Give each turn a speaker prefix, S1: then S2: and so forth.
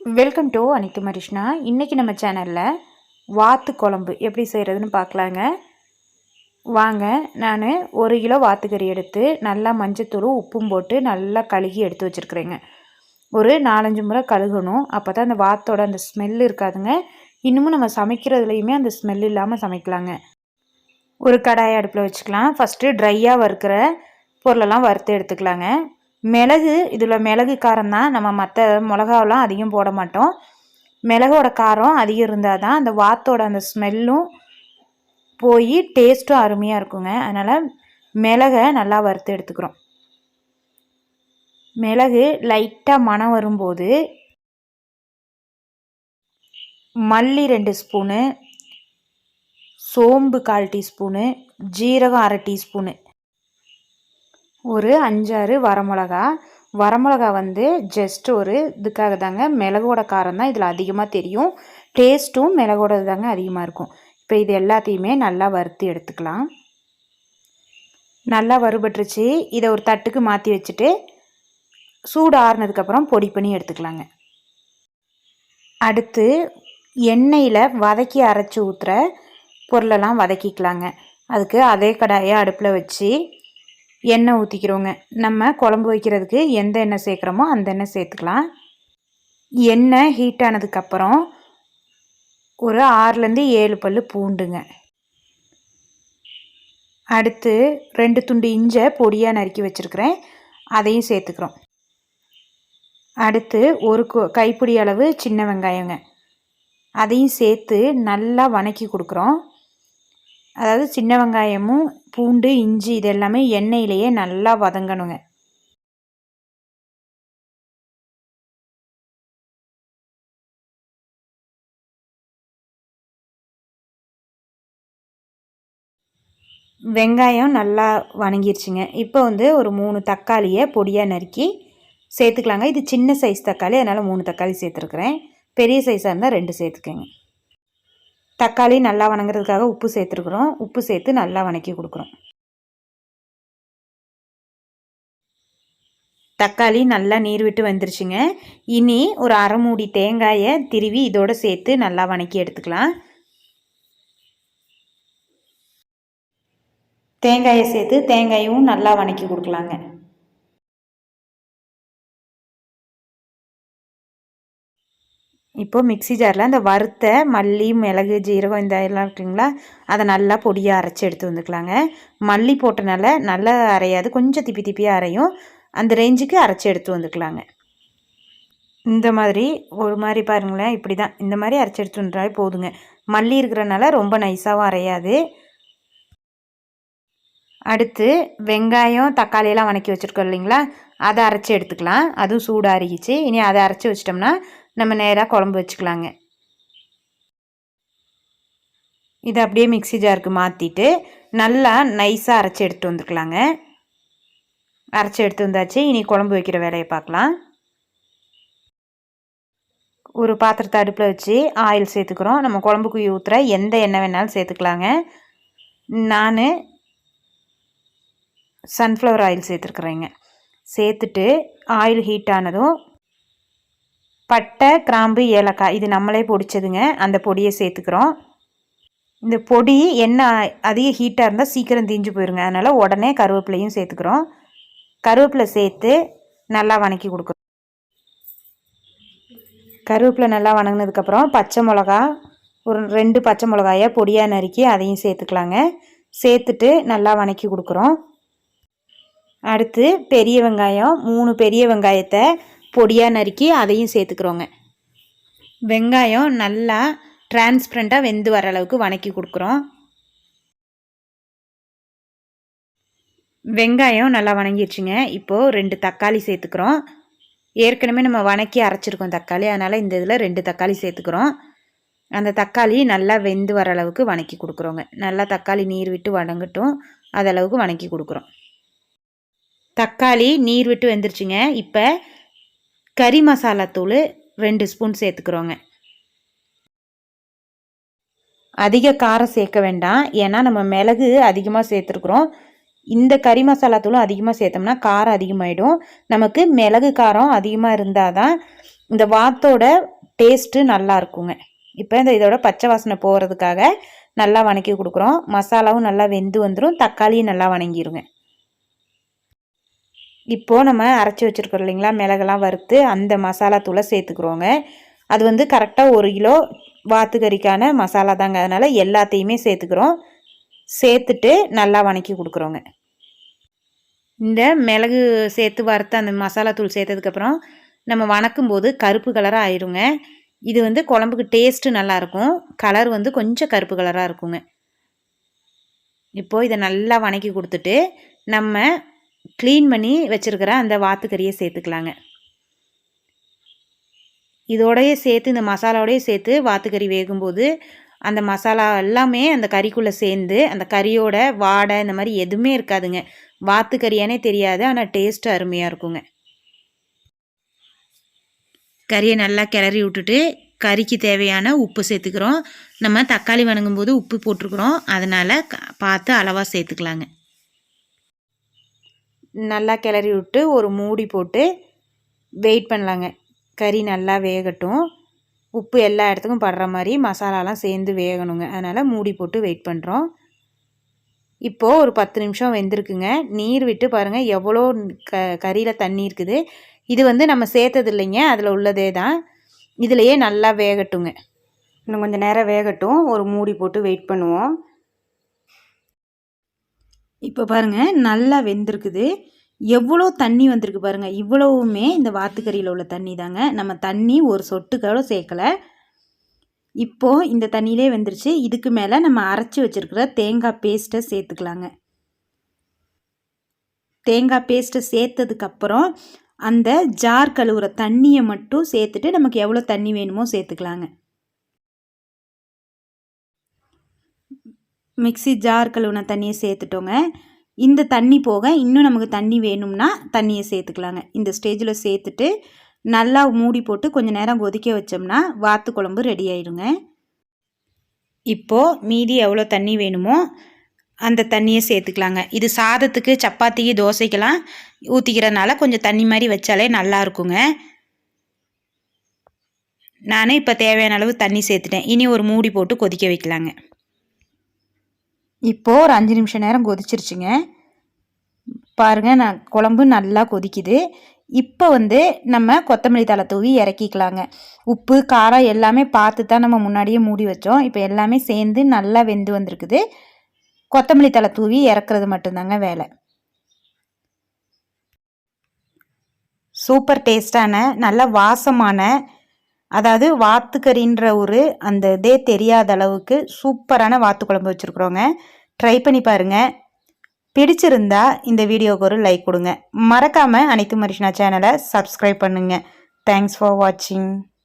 S1: Welcome to அனித்து மரிஷ்ணா இன்றைக்கி நம்ம சேனலில் வாத்து குழம்பு எப்படி செய்கிறதுன்னு பார்க்கலாங்க. வாங்க நான் ஒரு கிலோ வாத்துக்கறி எடுத்து நல்லா மஞ்சத்தூள் உப்பும் போட்டு நல்லா கழுகி எடுத்து வச்சுருக்குறேங்க. ஒரு நாலஞ்சு முறை கழுகணும். அப்போ தான் அந்த வாத்தோட அந்த ஸ்மெல் இருக்காதுங்க. இன்னமும் நம்ம சமைக்கிறதுலையுமே அந்த ஸ்மெல் இல்லாமல் சமைக்கலாங்க. ஒரு கடாயை அடுப்பில் வச்சுக்கலாம். ஃபஸ்ட்டு ட்ரையாக வறுக்கிற பொருளெல்லாம் வறுத்து எடுத்துக்கலாங்க. மிளகு இதில் மிளகு காரம் தான் நம்ம மற்ற மிளகாவெலாம் அதிகம் போட மாட்டோம். மிளகோட காரம் அதிகம் இருந்தால் தான் அந்த வாத்தோட அந்த ஸ்மெல்லும் போய் டேஸ்ட்டும் அருமையாக இருக்குங்க. அதனால் மிளகை நல்லா வறுத்து எடுத்துக்கிறோம். மிளகு லைட்டாக மனம் வரும்போது மல்லி ரெண்டு ஸ்பூனு சோம்பு கால் டீஸ்பூனு ஜீரகம் அரை டீஸ்பூனு ஒரு அஞ்சாறு வரமிளகா. வரமிளகா வந்து ஜஸ்ட் ஒரு இதுக்காக தாங்க. மிளகோட காரம் தான் இதில் அதிகமாக தெரியும். டேஸ்ட்டும் மிளகோட தாங்க அதிகமாக இருக்கும். இப்போ இது எல்லாத்தையுமே நல்லா வறுத்து எடுத்துக்கலாம். நல்லா வறுபட்டுருச்சு. இதை ஒரு தட்டுக்கு மாற்றி வச்சுட்டு சூடு ஆறுனதுக்கப்புறம் பொடி பண்ணி எடுத்துக்கலாங்க. அடுத்து எண்ணெயில் வதக்கி அரைச்சி ஊற்றுற பொருளெல்லாம் வதக்கிக்கலாங்க. அதுக்கு அதே கடாயை அடுப்பில் வச்சு எண்ணெய் ஊற்றிக்கிறோங்க நம்ம குழம்பு வைக்கிறதுக்கு எந்த எண்ணெய் சேர்க்குறோமோ அந்த எண்ணெய் சேர்த்துக்கலாம். எண்ணெய் ஹீட் ஆனதுக்கப்புறம் ஒரு ஆறுலேருந்து ஏழு பல் பூண்டுங்க. அடுத்து ரெண்டு துண்டு இஞ்சை பொடியாக நறுக்கி வச்சுருக்கிறேன். அதையும் சேர்த்துக்கிறோம். அடுத்து ஒரு கைப்பிடி அளவு சின்ன வெங்காயங்க. அதையும் சேர்த்து நல்லா வணக்கி கொடுக்குறோம். அதாவது சின்ன வெங்காயமும் பூண்டு இஞ்சி இது எல்லாமே எண்ணெயிலேயே நல்லா வதங்கணுங்க. வெங்காயம் நல்லா வணங்கிருச்சுங்க. இப்போ வந்து ஒரு மூணு தக்காளியை பொடியாக நறுக்கி சேர்த்துக்கலாங்க. இது சின்ன சைஸ் தக்காளி அதனால் மூணு தக்காளி சேர்த்துருக்குறேன். பெரிய சைஸாக இருந்தால் ரெண்டு சேர்த்துக்கோங்க. தக்காளி நல்லா வணங்குறதுக்காக உப்பு சேர்த்துருக்குறோம். உப்பு சேர்த்து நல்லா வணக்கி கொடுக்குறோம். தக்காளி நல்லா நீர் விட்டு வந்துருச்சுங்க. இனி ஒரு அரை மூடி தேங்காயை திருவி இதோடு சேர்த்து நல்லா வணக்கி எடுத்துக்கலாம். தேங்காயை சேர்த்து தேங்காயும் நல்லா வணக்கி கொடுக்கலாங்க. இப்போது மிக்சி ஜாரில் அந்த வறுத்த மல்லி மிளகு ஜீரகம் இந்த எல்லாம் இருக்குங்களா அதை நல்லா பொடியாக அரைச்சி எடுத்து வந்துக்கலாங்க. மல்லி போட்டனால நல்லா அரையாது கொஞ்சம் திப்பி திப்பியாக அரையும். அந்த ரேஞ்சுக்கு அரைச்சி எடுத்து வந்துக்கலாங்க. இந்த மாதிரி ஒரு மாதிரி பாருங்களேன் இப்படி தான் இந்த மாதிரி அரைச்சி எடுத்து வந்துட்டாலே போதுங்க. மல்லி இருக்கிறனால ரொம்ப நைஸாகவும் அரையாது. அடுத்து வெங்காயம் தக்காளியெல்லாம் வணக்கி வச்சுருக்கோம் இல்லைங்களா அதை அரைச்சி எடுத்துக்கலாம். அதுவும் சூடாக இனி அதை அரைச்சி வச்சிட்டோம்னா நம்ம நேராக குழம்பு வச்சுக்கலாங்க. இதை அப்படியே மிக்சி ஜாருக்கு மாற்றிட்டு நல்லா நைஸாக அரைச்சி எடுத்து வந்துக்கலாங்க. அரைச்சி எடுத்து வந்தாச்சு. இனி குழம்பு வைக்கிற வேலையை பார்க்கலாம். ஒரு பாத்திரத்தை அடுப்பில் வச்சு ஆயில் சேர்த்துக்கிறோம். நம்ம குழம்புக்கு ஊற்றுற எந்த எண்ணெய் வேணாலும் சேர்த்துக்கலாங்க. நான் சன்ஃப்ளவர் ஆயில் சேர்த்துருக்குறேங்க. சேர்த்துட்டு ஆயில் ஹீட் ஆனதும் பட்டை கிராம்பு ஏலக்காய் இது நம்மளே பொடிச்சதுங்க. அந்த பொடியை சேர்த்துக்கிறோம். இந்த பொடி எண்ணெய் அதிக ஹீட்டாக இருந்தால் சீக்கிரம் தீஞ்சு போயிருங்க. அதனால் உடனே கருவேப்பிலையும் சேர்த்துக்கிறோம். கருவேப்பிலை சேர்த்து நல்லா வணக்கி கொடுக்குறோம். கருவேப்பிலை நல்லா வணங்கினதுக்கப்புறம் பச்சை மிளகா ஒரு ரெண்டு பச்சை மிளகாயை பொடியாக நறுக்கி அதையும் சேர்த்துக்கலாங்க. சேர்த்துட்டு நல்லா வணக்கி கொடுக்குறோம். அடுத்து பெரிய வெங்காயம் மூணு பெரிய வெங்காயத்தை பொடியாக நறுக்கி அதையும் சேர்த்துக்கிறோங்க. வெங்காயம் நல்லா டிரான்ஸ்பரண்ட்டாக வெந்து வர அளவுக்கு வணக்கி கொடுக்குறோம். வெங்காயம் நல்லா வணங்கிடுச்சுங்க இப்போது ரெண்டு தக்காளி சேர்த்துக்கிறோம். ஏற்கனவே நம்ம வணக்கி அரைச்சிருக்கோம் தக்காளி. அதனால் இந்த இதில் ரெண்டு தக்காளி சேர்த்துக்கிறோம். அந்த தக்காளி நல்லா வெந்து வர அளவுக்கு வணக்கி கொடுக்குறோங்க. நல்லா தக்காளி நீர் விட்டு வணங்கட்டும். அதளவுக்கு வணக்கி கொடுக்குறோம். தக்காளி நீர் விட்டு வெந்துருச்சுங்க. இப்போ கறி மசாலா தூள் ரெண்டு ஸ்பூன் சேர்த்துக்கிறோங்க. அதிக காரம் சேர்க்க வேண்டாம். ஏன்னா நம்ம மிளகு அதிகமாக சேர்த்துருக்குறோம். இந்த கறி மசாலா தூளும் அதிகமாக சேர்த்தோம்னா காரம் அதிகமாகிடும் நமக்கு மிளகு காரம் அதிகமாக இருந்தால் தான் இந்த வாத்தோட டேஸ்ட்டு நல்லா இருக்குங்க. இப்போ இந்த இதோட பச்சை வாசனை போகிறதுக்காக நல்லா வணக்கி கொடுக்குறோம். மசாலாவும் நல்லா வெந்து வந்துடும் தக்காளியும் நல்லா வணங்கிடுங்க இப்போது நம்ம அரைச்சி வச்சுருக்கோம் இல்லைங்களா? மிளகெல்லாம் வறுத்து அந்த மசாலா தூளை சேர்த்துக்குறோங்க. அது வந்து கரெக்டாக ஒரு கிலோ வாத்துக்கறிக்கான மசாலா தாங்க. அதனால் எல்லாத்தையுமே சேர்த்துக்கிறோம். சேர்த்துட்டு நல்லா வணக்கி கொடுக்குறோங்க. இந்த மிளகு சேர்த்து வறுத்து அந்த மசாலா தூள் சேர்த்ததுக்கப்புறம் நம்ம வணக்கும் போது கருப்பு கலராக ஆயிருங்க. இது வந்து குழம்புக்கு டேஸ்ட்டு நல்லாயிருக்கும் கலர் வந்து கொஞ்சம் கருப்பு கலராக இருக்குங்க. இப்போது இதை நல்லா வணக்கி கொடுத்துட்டு நம்ம க்ளீன் பண்ணி வச்சுருக்கிற அந்த வாத்துக்கறியை சேர்த்துக்கலாங்க. இதோடையே சேர்த்து இந்த மசாலாவோடையே சேர்த்து வாத்துக்கறி வேகும்போது அந்த மசாலா எல்லாமே அந்த கறிக்குள்ளே சேர்ந்து அந்த கறியோட வாடை இந்த மாதிரி எதுவுமே இருக்காதுங்க. வாத்துக்கறியானே தெரியாது ஆனால் டேஸ்ட்டு அருமையாக இருக்குங்க. கறியை நல்லா கிளறி விட்டுட்டு கறிக்கு தேவையான உப்பு சேர்த்துக்கிறோம். நம்ம தக்காளி வணங்கும் போது உப்பு போட்டிருக்குறோம். அதனால் பார்த்து அளவாக சேர்த்துக்கலாங்க. நல்லா கிளறி விட்டு ஒரு மூடி போட்டு வெயிட் பண்ணலாங்க. கறி நல்லா வேகட்டும். உப்பு எல்லா இடத்துக்கும் படுற மாதிரி மசாலாலாம் சேர்ந்து வேகணுங்க. அதனால் மூடி போட்டு வெயிட் பண்ணுறோம் இப்போது ஒரு பத்து நிமிஷம் வெந்திருக்குங்க. நீர் விட்டு பாருங்கள் எவ்வளோ க கறியில் தண்ணி இருக்குது. இது வந்து நம்ம சேர்த்தது இல்லைங்க அதில் உள்ளதே தான். இதுலையே நல்லா வேகட்டுங்க. இன்னும் கொஞ்சம் நேரம் வேகட்டும். ஒரு மூடி போட்டு வெயிட் பண்ணுவோம். இப்போ பாருங்கள் நல்லா வெந்திருக்குது. எவ்வளோ தண்ணி வந்திருக்கு பாருங்கள் இவ்வளவுமே இந்த வாத்துக்கறியில் உள்ள தண்ணி தாங்க. நம்ம தண்ணி ஒரு சொட்டுக்களோ சேர்க்கலை. இப்போது இந்த தண்ணியிலே வெந்துருச்சு. இதுக்கு மேலே நம்ம அரைச்சி வச்சுருக்கிற தேங்காய் பேஸ்ட்டை சேர்த்துக்கலாங்க. தேங்காய் பேஸ்ட்டை சேர்த்ததுக்கப்புறம் அந்த ஜார் கழுவுற தண்ணியை மட்டும் சேர்த்துட்டு நமக்கு எவ்வளோ தண்ணி வேணுமோ சேர்த்துக்கலாங்க. மிக்சி ஜார் கழுவுன தண்ணியை சேர்த்துட்டோங்க. இந்த தண்ணி போக இன்னும் நமக்கு தண்ணி வேணும்னா தண்ணியை சேர்த்துக்கலாங்க. இந்த ஸ்டேஜில் சேர்த்துட்டு நல்லா மூடி போட்டு கொஞ்சம் நேரம் கொதிக்க வச்சோம்னா வாத்து குழம்பு ரெடி ஆயிடுங்க. இப்போது மீதி எவ்வளோ தண்ணி வேணுமோ அந்த தண்ணியை சேர்த்துக்கலாங்க. இது சாதத்துக்கு சப்பாத்திக்கு தோசைக்கெல்லாம் ஊற்றிக்கிறதுனால கொஞ்சம் தண்ணி மாதிரி வச்சாலே நல்லா இருக்குங்க. நான் இப்போ தேவையான அளவு தண்ணி சேர்த்துட்டேன். இனி ஒரு மூடி போட்டு கொதிக்க வைக்கலாங்க. இப்போது ஒரு அஞ்சு நிமிஷம் நேரம் கொதிச்சிருச்சுங்க. பாருங்கள் நான் குழம்பு நல்லா கொதிக்குது. இப்போ வந்து நம்ம கொத்தமல்லி தலை தூவி இறக்கிக்கலாங்க. உப்பு காரம் எல்லாமே பார்த்து தான் நம்ம முன்னாடியே மூடி வச்சோம். இப்போ எல்லாமே சேர்ந்து நல்லா வெந்து வந்திருக்குது. கொத்தமல்லி தலை தூவி இறக்குறது மட்டும்தாங்க வேலை. சூப்பர் டேஸ்டான நல்ல வாசமான அதாவது வாத்துக்கறின்ற ஒரு அந்த இதே தெரியாத அளவுக்கு சூப்பரான வாத்து குழம்பு வச்சுருக்குறோங்க. ட்ரை பண்ணி பாருங்கள் பிடிச்சிருந்தா இந்த வீடியோவுக்கு ஒரு லைக் கொடுங்க. மறக்காமல் அனைத்து மரிஷனா சேனலை சப்ஸ்கிரைப் பண்ணுங்கள் தேங்க்ஸ் ஃபார் வாட்சிங்